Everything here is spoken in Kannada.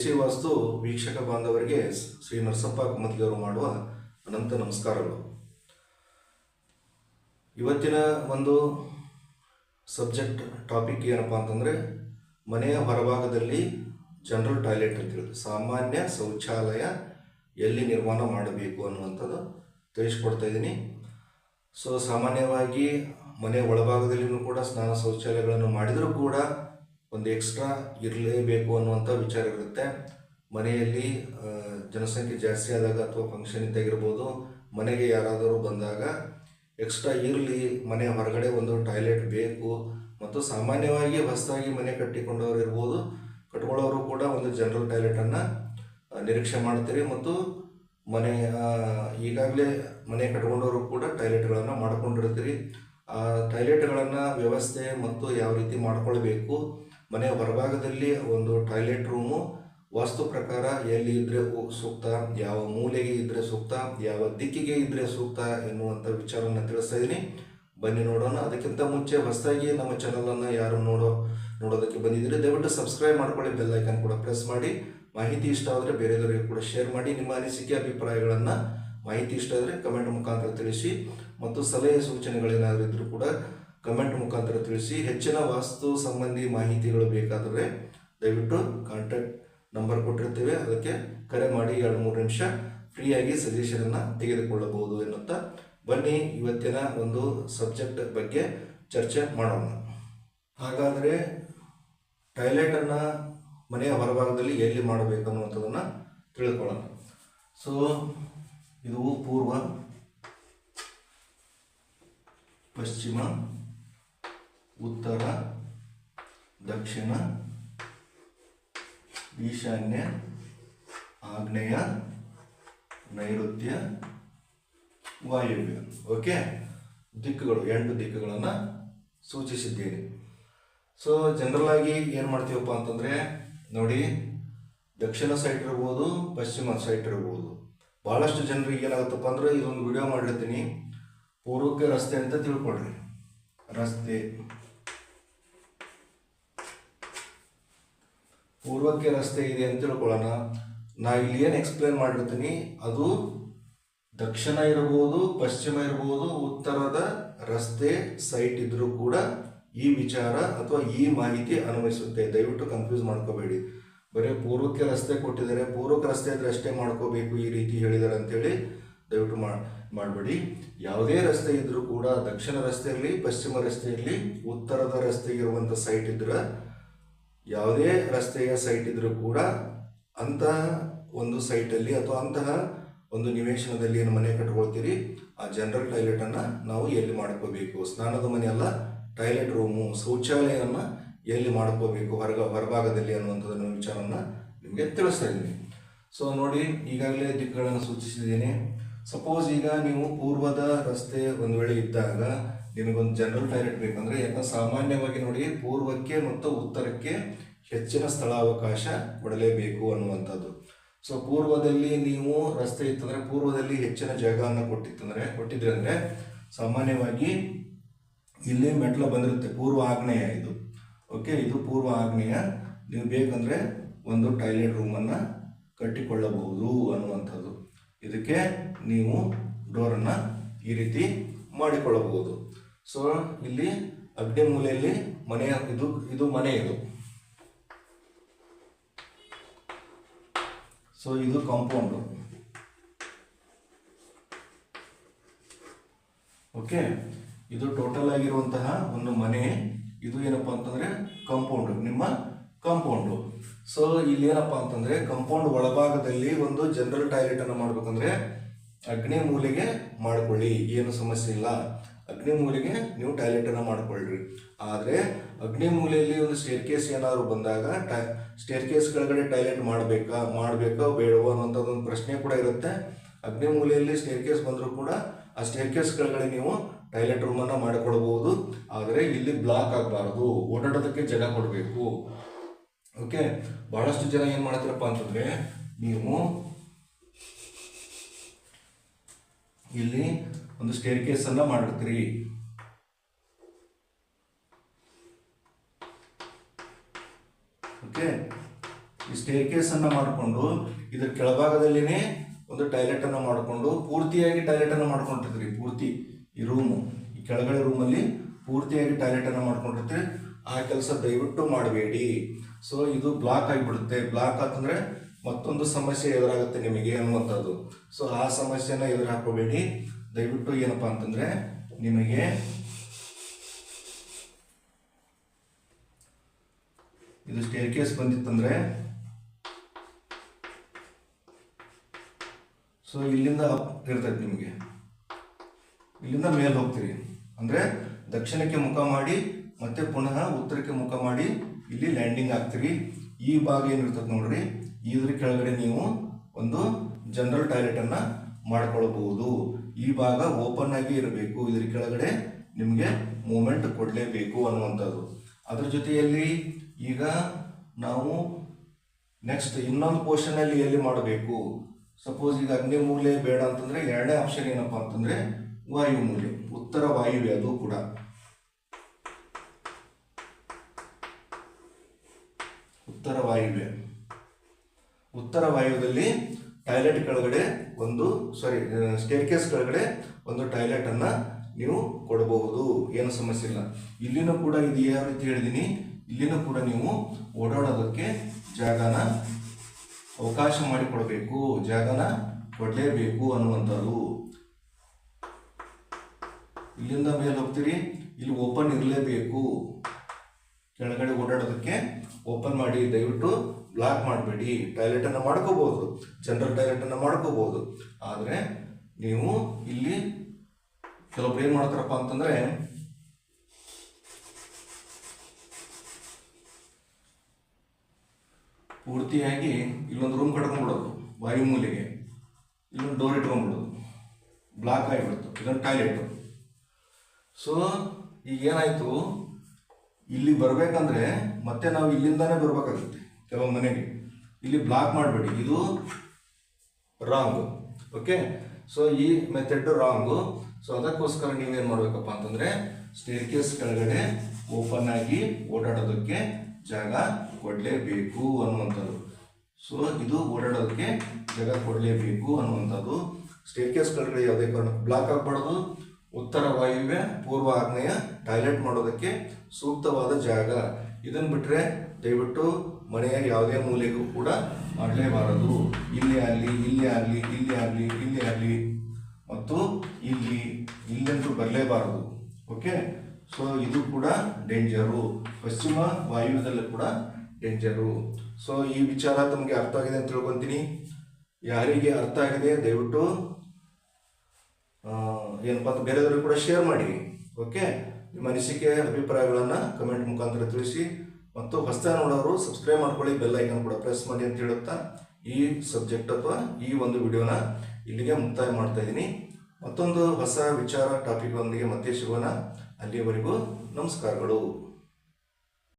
ವಾಸ್ತು ವೀಕ್ಷಕ ಬಾಂಧವರಿಗೆ ಶ್ರೀ ನರಸಪ್ಪ ಕುಮತಿಯವರು ಮಾಡುವ ಅನಂತ ನಮಸ್ಕಾರಗಳು. ಇವತ್ತಿನ ಒಂದು ಸಬ್ಜೆಕ್ಟ್, ಟಾಪಿಕ್ ಏನಪ್ಪ ಅಂತಂದರೆ, ಮನೆಯ ಹೊರಭಾಗದಲ್ಲಿ ಜನರಲ್ ಟಾಯ್ಲೆಟ್ ಅಂತ ಹೇಳಿ ಸಾಮಾನ್ಯ ಶೌಚಾಲಯ ಎಲ್ಲಿ ನಿರ್ಮಾಣ ಮಾಡಬೇಕು ಅನ್ನುವಂಥದ್ದು ತಿಳಿಸ್ಕೊಡ್ತಾ ಇದ್ದೀನಿ. ಸೊ, ಸಾಮಾನ್ಯವಾಗಿ ಮನೆಯ ಒಳಭಾಗದಲ್ಲಿಯೂ ಕೂಡ ಸ್ನಾನ ಶೌಚಾಲಯಗಳನ್ನು ಮಾಡಿದರೂ ಕೂಡ ಒಂದು ಎಕ್ಸ್ಟ್ರಾ ಇರಲೇಬೇಕು ಅನ್ನುವಂಥ ವಿಚಾರ ಇರುತ್ತೆ. ಮನೆಯಲ್ಲಿ ಜನಸಂಖ್ಯೆ ಜಾಸ್ತಿ ಆದಾಗ ಅಥವಾ ಫಂಕ್ಷನ್ ಇದ್ದಾಗಿರ್ಬೋದು ಮನೆಗೆ ಯಾರಾದರೂ ಬಂದಾಗ ಎಕ್ಸ್ಟ್ರಾ ಇರಲಿ, ಮನೆ ಹೊರಗಡೆ ಒಂದು ಟಾಯ್ಲೆಟ್ ಬೇಕು, ಮತ್ತು ಸಾಮಾನ್ಯವಾಗಿ ಹೊಸದಾಗಿ ಮನೆ ಕಟ್ಟಿಕೊಂಡವರು ಇರ್ಬೋದು, ಕಟ್ಕೊಳ್ಳೋರು ಕೂಡ ಒಂದು ಜನರಲ್ ಟಾಯ್ಲೆಟನ್ನು ನಿರೀಕ್ಷೆ ಮಾಡ್ತೀರಿ ಮತ್ತು ಮನೆ ಈಗಾಗಲೇ ಮನೆ ಕಟ್ಕೊಂಡವರು ಕೂಡ ಟಾಯ್ಲೆಟ್ಗಳನ್ನು ಮಾಡ್ಕೊಂಡಿರ್ತೀರಿ. ಆ ಟಾಯ್ಲೆಟ್ಗಳನ್ನು ವ್ಯವಸ್ಥೆ ಮತ್ತು ಯಾವ ರೀತಿ ಮಾಡ್ಕೊಳ್ಬೇಕು ಮನೆ ಹೊರಭಾಗದಲ್ಲಿ ಒಂದು ಟಾಯ್ಲೆಟ್ ರೂಮು ವಾಸ್ತು ಪ್ರಕಾರ ಎಲ್ಲಿ ಇದ್ದರೆ ಸೂಕ್ತ, ಯಾವ ಮೂಲೆಗೆ ಇದ್ರೆ ಸೂಕ್ತ, ಯಾವ ದಿಕ್ಕಿಗೆ ಇದ್ರೆ ಸೂಕ್ತ ಎನ್ನುವಂಥ ವಿಚಾರವನ್ನು ತಿಳಿಸ್ತಾ ಇದ್ದೀನಿ ಬನ್ನಿ ನೋಡೋಣ. ಅದಕ್ಕಿಂತ ಮುಂಚೆ ಹೊಸದಾಗಿ ನಮ್ಮ ಚಾನಲನ್ನು ಯಾರು ನೋಡೋ, ನೋಡೋದಕ್ಕೆ ಬಂದಿದ್ದೀರಿ ದಯವಿಟ್ಟು ಸಬ್ಸ್ಕ್ರೈಬ್ ಮಾಡ್ಕೊಳ್ಳಿ ಬೆಲ್ ಐಕನ್ ಕೂಡ ಪ್ರೆಸ್ ಮಾಡಿ. ಮಾಹಿತಿ ಇಷ್ಟ ಆದರೆ ಬೇರೆಯವರಿಗೆ ಕೂಡ ಶೇರ್ ಮಾಡಿ. ನಿಮ್ಮ ಅನಿಸಿಕೆ, ಅಭಿಪ್ರಾಯಗಳನ್ನು ಮಾಹಿತಿ ಇಷ್ಟ ಆದರೆ ಕಮೆಂಟ್ ಮುಖಾಂತರ ತಿಳಿಸಿ. ಮತ್ತು ಸಲಹೆ ಸೂಚನೆಗಳೇನಾದರೂ ಇದ್ದರೂ ಕೂಡ ಕಮೆಂಟ್ ಮುಖಾಂತರ ತಿಳಿಸಿ. ಹೆಚ್ಚಿನ ವಾಸ್ತು ಸಂಬಂಧಿ ಮಾಹಿತಿಗಳು ಬೇಕಾದರೆ ದಯವಿಟ್ಟು ಕಾಂಟ್ಯಾಕ್ಟ್ ನಂಬರ್ ಕೊಟ್ಟಿರ್ತೇವೆ. ಅದಕ್ಕೆ ಕರೆ ಮಾಡಿ ಎರಡು ಮೂರು ನಿಮಿಷ ಫ್ರೀಯಾಗಿ ಸಜೆಷನನ್ನು ತೆಗೆದುಕೊಳ್ಳಬಹುದು ಎನ್ನುತ್ತಾ ಬನ್ನಿ. ಇವತ್ತಿನ ಒಂದು ಸಬ್ಜೆಕ್ಟ್ ಬಗ್ಗೆ ಚರ್ಚೆ ಮಾಡೋಣ. ಹಾಗಾದರೆ ಟಾಯ್ಲೆಟನ್ನು ಮನೆಯ ಹೊರಭಾಗದಲ್ಲಿ ಎಲ್ಲಿ ಮಾಡಬೇಕು ಅನ್ನುವಂಥದ್ದನ್ನು ತಿಳ್ಕೊಳ್ಳೋಣ. ಸೊ ಇದು ಪೂರ್ವ, ಪಶ್ಚಿಮ ಉತ್ತರ, ದಕ್ಷಿಣ, ಈಶಾನ್ಯ, ಆಗ್ನೇಯ, ನೈಋತ್ಯ, ವಾಯುವ್ಯ. ಓಕೆ ದಿಕ್ಕುಗಳು, ಎಂಟು ದಿಕ್ಕುಗಳನ್ನು ಸೂಚಿಸಿದ್ದೇನೆ. ಸೊ ಜನರಲ್ ಏನು ಮಾಡ್ತೀವಪ್ಪ ಅಂತಂದರೆ, ನೋಡಿ, ದಕ್ಷಿಣ ಸೈಡ್ ಇರ್ಬೋದು, ಪಶ್ಚಿಮ ಸೈಡ್ ಇರ್ಬೋದು. ಭಾಳಷ್ಟು ಜನರಿಗೆ ಏನಾಗುತ್ತಪ್ಪ ಅಂದ್ರೆ, ಇದೊಂದು ವಿಡಿಯೋ ಮಾಡಿರ್ತೀನಿ. ಪೂರ್ವಕ್ಕೆ ರಸ್ತೆ ಅಂತ ತಿಳ್ಕೊಳ್ರಿ. ರಸ್ತೆ. ಪೂರ್ವಕ್ಕೆ ರಸ್ತೆ ಇದೆ ಅಂತ ತಿಳ್ಕೊಳ್ಳೋಣ. ನಾ ಇಲ್ಲಿ ಏನು ಎಕ್ಸ್ಪ್ಲೇನ್ ಮಾಡಿರ್ತೀನಿ? ಅದು ದಕ್ಷಿಣ ಇರ್ಬೋದು, ಪಶ್ಚಿಮ ಇರ್ಬೋದು, ಉತ್ತರದ ರಸ್ತೆ ಸೈಟ್ ಇದ್ರೂ ಕೂಡ ಈ ವಿಚಾರ ಅಥವಾ ಈ ಮಾಹಿತಿ ಅನ್ವಯಿಸುತ್ತೆ. ದಯವಿಟ್ಟು ಕನ್ಫ್ಯೂಸ್ ಮಾಡ್ಕೋಬೇಡಿ. ಬರೀ ಪೂರ್ವಕ್ಕೆ ರಸ್ತೆ ಕೊಟ್ಟಿದ್ದಾರೆ. ಪೂರ್ವಕ್ಕೆ ರಸ್ತೆ ಇದ್ರೆ ಅಷ್ಟೇ ಮಾಡ್ಕೋಬೇಕು ಈ ರೀತಿ ಹೇಳಿದ್ದಾರೆ ಅಂತೇಳಿ ದಯವಿಟ್ಟು ಮಾಡಬೇಡಿ. ಯಾವುದೇ ರಸ್ತೆ ಇದ್ರೂ ಕೂಡ ದಕ್ಷಿಣ ರಸ್ತೆಯಲ್ಲಿ, ಪಶ್ಚಿಮ ರಸ್ತೆಯಲ್ಲಿ, ಉತ್ತರದ ರಸ್ತೆ ಇರುವಂಥ ಸೈಟ್ ಇದ್ರೆ ಯಾವುದೇ ರಸ್ತೆಯ ಸೈಟ್ ಇದ್ದರೂ ಕೂಡ ಅಂತಹ ಒಂದು ಸೈಟಲ್ಲಿ ಅಥವಾ ಅಂತಹ ಒಂದು ನಿವೇಶನದಲ್ಲಿ ಏನು ಮನೆ ಕಟ್ಕೊಳ್ತೀರಿ, ಆ ಜನರಲ್ ಟಾಯ್ಲೆಟನ್ನು ನಾವು ಎಲ್ಲಿ ಮಾಡ್ಕೋಬೇಕು? ಸ್ನಾನದ ಮನೆ ಅಲ್ಲ ಟಾಯ್ಲೆಟ್ ರೂಮು ಶೌಚಾಲಯವನ್ನು ಎಲ್ಲಿ ಮಾಡ್ಕೋಬೇಕು? ಹೊರಗ, ಹೊರಭಾಗದಲ್ಲಿ ಅನ್ನುವಂಥದ್ದನ್ನು ವಿಚಾರವನ್ನು ನಿಮಗೆ ತಿಳಿಸ್ತಾ ಇದ್ದೀನಿ. ಸೊ ನೋಡಿ, ಈಗಾಗಲೇ ದಿಕ್ಕುಗಳನ್ನು ಸೂಚಿಸಿದ್ದೀನಿ. ಸಪೋಸ್ ಈಗ ನೀವು ಪೂರ್ವದ ರಸ್ತೆ ಒಂದು ವೇಳೆ ಇದ್ದಾಗ ನಿಮಗೊಂದು ಜನರಲ್ ಟಾಯ್ಲೆಟ್ ಬೇಕಂದ್ರೆ ಯಾಕಂದ್ರೆ ಸಾಮಾನ್ಯವಾಗಿ ನೋಡಿ ಪೂರ್ವಕ್ಕೆ ಮತ್ತು ಉತ್ತರಕ್ಕೆ ಹೆಚ್ಚಿನ ಸ್ಥಳಾವಕಾಶ ಕೊಡಲೇಬೇಕು ಅನ್ನುವಂಥದ್ದು. ಸೊ ಪೂರ್ವದಲ್ಲಿ ನೀವು ರಸ್ತೆ ಇತ್ತಂದ್ರೆ ಪೂರ್ವದಲ್ಲಿ ಹೆಚ್ಚಿನ ಜಾಗವನ್ನು ಕೊಟ್ಟಿತ್ತಂದರೆ ಕೊಟ್ಟಿದ್ರೆ ಅಂದ್ರೆ ಸಾಮಾನ್ಯವಾಗಿ ಇಲ್ಲಿ ಮೆಟ್ಲ ಬಂದಿರುತ್ತೆ, ಪೂರ್ವ ಆಗ್ನೇಯ ಇದು. ಓಕೆ ಇದು ಪೂರ್ವ ಆಗ್ನೇಯ. ನೀವು ಬೇಕಂದ್ರೆ ಒಂದು ಟಾಯ್ಲೆಟ್ ರೂಮನ್ನು ಕಟ್ಟಿಕೊಳ್ಳಬಹುದು ಅನ್ನುವಂಥದ್ದು. ಇದಕ್ಕೆ ನೀವು ಡೋರನ್ನು ಈ ರೀತಿ ಮಾಡಿಕೊಳ್ಳಬಹುದು. ಸೊ ಇಲ್ಲಿ ಅಗ್ನಿ ಮೂಲೆಯಲ್ಲಿ ಮನೆಯ ಇದು ಇದು ಮನೆ ಇದು. ಸೊ ಇದು ಕಾಂಪೌಂಡು ಓಕೆ ಇದು ಟೋಟಲ್ ಆಗಿರುವಂತಹ ಒಂದು ಮನೆ. ಇದು ಏನಪ್ಪ ಅಂತಂದ್ರೆ ಕಾಂಪೌಂಡ್ ನಿಮ್ಮ ಕಾಂಪೌಂಡು ಸೊ ಇಲ್ಲಿ ಏನಪ್ಪಾ ಅಂತಂದ್ರೆ ಕಾಂಪೌಂಡ್ ಒಳಭಾಗದಲ್ಲಿ ಒಂದು ಜನರಲ್ ಟಾಯ್ಲೆಟ್ ಮಾಡಬೇಕಂದ್ರೆ ಮಾಡ್ಬೇಕಂದ್ರೆ ಅಗ್ನಿ ಮೂಲೆಗೆ ಮಾಡ್ಕೊಳ್ಳಿ. ಏನು ಸಮಸ್ಯೆ ಇಲ್ಲ. ಅಗ್ನಿ ಮೂಲೆಗೆ ನೀವು ಟಾಯ್ಲೆಟ್ ಅನ್ನ ಆದರೆ ಅಗ್ನಿಮೂಲೆಯಲ್ಲಿ ಅಗ್ನಿ ಮೂಲೆಯಲ್ಲಿ ಒಂದು ಸ್ಟೇರ್ ಕೇಸ್ ಏನಾದ್ರು ಬಂದಾಗ ಸ್ಟೇರ್ ಕೇಸ್ ಕೆಳಗಡೆ ಟಾಯ್ಲೆಟ್ ಮಾಡಬೇಕಾ ಮಾಡಬೇಕಾ ಬೇಡವೋ ಅನ್ನೋಂಥದ್ದು ಒಂದು ಪ್ರಶ್ನೆ ಕೂಡ ಇರುತ್ತೆ. ಅಗ್ನಿ ಮೂಲೆಯಲ್ಲಿ ಸ್ಟೇರ್ ಕೇಸ್ ಬಂದರೂ ಕೂಡ ಆ ಸ್ಟೇರ್ ಕೇಸ್ ಕೆಳಗಡೆ ನೀವು ಟಾಯ್ಲೆಟ್ ರೂಮನ್ನು ಮಾಡಿಕೊಡ್ಬೋದು. ಆದರೆ ಇಲ್ಲಿ ಬ್ಲಾಕ್ ಆಗಬಾರ್ದು, ಓಡಾಡೋದಕ್ಕೆ ಜಾಗ ಕೊಡಬೇಕು. ಓಕೆ ಬಹಳಷ್ಟು ಜನ ಏನು ಮಾಡ್ತೀರಪ್ಪ ಅಂತಂದ್ರೆ ನೀವು ಇಲ್ಲಿ ಒಂದು ಸ್ಟೇರ್ ಕೇಸ್ ಅನ್ನ ಮಾಡಿರ್ತೀರಿ. ಓಕೆ ಈ ಸ್ಟೇರ್ ಕೇಸನ್ನು ಮಾಡಿಕೊಂಡು ಇದರ ಕೆಳಭಾಗದಲ್ಲಿನೇ ಒಂದು ಟಾಯ್ಲೆಟನ್ನು ಮಾಡಿಕೊಂಡು ಪೂರ್ತಿಯಾಗಿ ಟಾಯ್ಲೆಟನ್ನು ಮಾಡ್ಕೊಂಡಿರ್ತೀರಿ. ಪೂರ್ತಿ ಈ ರೂಮು ಈ ಕೆಳಗಡೆ ರೂಮಲ್ಲಿ ಪೂರ್ತಿಯಾಗಿ ಟಾಯ್ಲೆಟನ್ನು ಮಾಡ್ಕೊಂಡಿರ್ತೀರಿ. ಆ ಕೆಲಸ ದಯವಿಟ್ಟು ಮಾಡಬೇಡಿ. ಸೊ ಇದು ಬ್ಲಾಕ್ ಆಗಿಬಿಡುತ್ತೆ. ಬ್ಲಾಕ್ ಆತಂದ್ರೆ ಮತ್ತೊಂದು ಸಮಸ್ಯೆ ಎದುರಾಗುತ್ತೆ ನಿಮಗೆ ಅನ್ನುವಂಥದ್ದು. ಸೊ ಆ ಸಮಸ್ಯೆನ ಎದುರು ಹಾಕೋಬೇಡಿ ದಯವಿಟ್ಟು ಏನಪ್ಪಾ ಅಂತಂದ್ರೆ ನಿಮಗೆ ಇದು ಸ್ಟೇರ್ ಕೇಸ್ ಬಂದಿತ್ತಂದರೆ ಸೊ ಇಲ್ಲಿಂದ ಇರ್ತೈತೆ ನಿಮಗೆ. ಇಲ್ಲಿಂದ ಮೇಲೆ ಹೋಗ್ತೀರಿ. ಅಂದ್ರೆ ದಕ್ಷಿಣಕ್ಕೆ ಮುಖ ಮಾಡಿ ಮತ್ತೆ ಪುನಃ ಉತ್ತರಕ್ಕೆ ಮುಖ ಮಾಡಿ ಇಲ್ಲಿ ಲ್ಯಾಂಡಿಂಗ್ ಆಗ್ತೀರಿ. ಈ ಭಾಗ ಏನಿರ್ತದೆ ನೋಡ್ರಿ. ಇದ್ರ ಕೆಳಗಡೆ ನೀವು ಒಂದು ಜನರಲ್ ಟಾಯ್ಲೆಟ್ ಅನ್ನ ಮಾಡ್ಕೊಳ್ಬಹುದು. ಈ ಭಾಗ ಓಪನ್ ಆಗಿ ಇರಬೇಕು. ಇದ್ರ ಕೆಳಗಡೆ ನಿಮಗೆ ಮೂಮೆಂಟ್ ಕೊಡಲೇಬೇಕು ಅನ್ನುವಂಥದ್ದು. ಅದ್ರ ಜೊತೆಯಲ್ಲಿ ಈಗ ನಾವು ನೆಕ್ಸ್ಟ್ ಇನ್ನೊಂದು ಪೋರ್ಷನಲ್ಲಿ ಎಲ್ಲಿ ಮಾಡಬೇಕು? ಸಪೋಸ್ ಈಗ ಅಗ್ನಿ ಮೂಲೆ ಬೇಡ ಅಂತಂದ್ರೆ ಎರಡನೇ ಆಪ್ಷನ್ ಏನಪ್ಪಾ ಅಂತಂದ್ರೆ ವಾಯು ಮೂಲೆ. ಉತ್ತರ ವಾಯುವೆ ಅದು ಕೂಡ. ಉತ್ತರ ವಾಯುವೆ ಉತ್ತರ ವಾಯುವ್ಯದಲ್ಲಿ ಟಾಯ್ಲೆಟ್ ಕೆಳಗಡೆ ಒಂದು ಸಾರಿ ಸ್ಟೇರ್ ಕೇಸ್ ಕೆಳಗಡೆ ಒಂದು ಟಾಯ್ಲೆಟ್ ಅನ್ನ ನೀವು ಕೊಡಬಹುದು ಏನು ಸಮಸ್ಯೆ ಇಲ್ಲ. ಇಲ್ಲಿನೂ ಕೂಡ ಇದು ಯಾವ ರೀತಿ ಹೇಳಿದ್ದೀನಿ ಇಲ್ಲಿನೂ ಕೂಡ ನೀವು ಓಡಾಡೋದಕ್ಕೆ ಜಾಗನ ಅವಕಾಶ ಮಾಡಿಕೊಡಬೇಕು, ಜಾಗನ ಕೊಡಲೇಬೇಕು ಅನ್ನುವಂಥದ್ದು. ಇಲ್ಲಿಂದ ಮೇಲೆ ಹೋಗ್ತೀರಿ, ಇಲ್ಲಿ ಓಪನ್ ಇರಲೇಬೇಕು. ಕೆಳಗಡೆ ಓಡಾಡೋದಕ್ಕೆ ಓಪನ್ ಮಾಡಿ, ದಯವಿಟ್ಟು ಬ್ಲಾಕ್ ಮಾಡಬೇಡಿ. ಟಾಯ್ಲೆಟನ್ನು ಮಾಡ್ಕೋಬೋದು. ಜನರಲ್ ಟಾಯ್ಲೆಟ್ ಮಾಡ್ಕೋಬೋದು. ಆದ್ರೆ ನೀವು ಇಲ್ಲಿ ಕೆಲವೊಬ್ರು ಏನು ಮಾಡ್ತಾರಪ್ಪ ಅಂತಂದರೆ, ಪೂರ್ತಿಯಾಗಿ ಇಲ್ಲೊಂದು ರೂಮ್ ಕಟ್ಕೊಂಡ್ಬಿಡೋದು ವಾಯು ಮೂಲೆಗೆ. ಇಲ್ಲೊಂದು ಡೋರ್ ಇಟ್ಕೊಂಡ್ಬಿಡೋದು. ಬ್ಲಾಕ್ ಆಗಿಬಿಡ್ತು. ಇದೊಂದು ಟಾಯ್ಲೆಟು ಸೊ ಈಗ ಏನಾಯ್ತು? ಇಲ್ಲಿ ಬರಬೇಕಂದ್ರೆ ಮತ್ತೆ ನಾವು ಇಲ್ಲಿಂದಾನೇ ಬರ್ಬೇಕಾಗುತ್ತೆ ಕೆಲವು ಮನೆಗೆ. ಇಲ್ಲಿ ಬ್ಲಾಕ್ ಮಾಡಬೇಡಿ. ಇದು ರಾಂಗ್ ಓಕೆ ಸೊ ಈ ಮೆಥಡ್ ರಾಂಗು ಸೊ ಅದಕ್ಕೋಸ್ಕರ ನೀವೇನು ಮಾಡಬೇಕಪ್ಪ ಅಂತಂದ್ರೆ ಸ್ಟೇರ್ ಕೇಸ್ ಕೆಳಗಡೆ ಓಪನ್ ಆಗಿ ಓಡಾಡೋದಕ್ಕೆ ಜಾಗ ಕೊಡಲೇಬೇಕು ಅನ್ನುವಂಥದ್ದು. ಸೊ ಇದು ಓಡಾಡೋದಕ್ಕೆ ಜಾಗ ಕೊಡಲೇಬೇಕು ಅನ್ನುವಂಥದ್ದು. ಸ್ಟೇರ್ ಕೇಸ್ ಕೆಳಗಡೆ ಯಾವುದೇ ಕಾರಣ ಬ್ಲಾಕ್ ಆಗಬಾರ್ದು. ಉತ್ತರ ವಾಯುವ್ಯ, ಪೂರ್ವ ಆಗ್ನೇಯ ಟಾಯ್ಲೆಟ್ ಮಾಡೋದಕ್ಕೆ ಸೂಕ್ತವಾದ ಜಾಗ. ಇದನ್ನು ಬಿಟ್ಟರೆ ದಯವಿಟ್ಟು ಮನೆಯ ಯಾವುದೇ ಮೂಲೆಗೂ ಕೂಡ ಮಾಡಲೇಬಾರದು. ಇಲ್ಲಿ ಆಗಲಿ ಇಲ್ಲಿ ಆಗಲಿ ಇಲ್ಲಿ ಆಗಲಿ ಇಲ್ಲಿ ಆಗಲಿ. ಮತ್ತು ಇಲ್ಲಿ, ಇಲ್ಲಂತೂ ಬರಲೇಬಾರದು. ಓಕೆ? ಸೊ ಇದು ಕೂಡ ಡೇಂಜರು ಪಶ್ಚಿಮ ವಾಯುವ್ಯದಲ್ಲೂ ಕೂಡ ಡೇಂಜರು ಸೊ ಈ ವಿಚಾರ ತಮಗೆ ಅರ್ಥ ಆಗಿದೆ ಅಂತ ತಿಳ್ಕೊಂತೀನಿ. ಯಾರಿಗೆ ಅರ್ಥ ಆಗಿದೆ, ದಯವಿಟ್ಟು ಏನಪ್ಪ ಅಂತ ಬೇರೆದವ್ರಿಗೆ ಕೂಡ ಶೇರ್ ಮಾಡಿ ಓಕೆ ನಿಮ್ಮ ಅನಿಸಿಕೆ, ಅಭಿಪ್ರಾಯಗಳನ್ನು ಕಮೆಂಟ್ ಮುಖಾಂತರ ತಿಳಿಸಿ. ಮತ್ತು ಹೊಸ್ತ ನೋಡೋರು ಸಬ್ಸ್ಕ್ರೈಬ್ ಮಾಡ್ಕೊಳ್ಳಿ ಬೆಲ್ ಐಕನ್ ಕೂಡ ಪ್ರೆಸ್ ಮಾಡಿ ಅಂತ ಹೇಳುತ್ತಾ ಈ ಸಬ್ಜೆಕ್ಟ್ ಅಥವಾ ಈ ಒಂದು ವಿಡಿಯೋನ ಇಲ್ಲಿಗೆ ಮುಕ್ತಾಯ ಮಾಡ್ತಾ ಇದ್ದೀನಿ. ಮತ್ತೊಂದು ಹೊಸ ವಿಚಾರ ಟಾಪಿಕ್ ಒಂದಿಗೆ ಮತ್ತೆ ಸಿಗೋಣ. ಅಲ್ಲಿಯವರೆಗೂ ನಮಸ್ಕಾರಗಳು.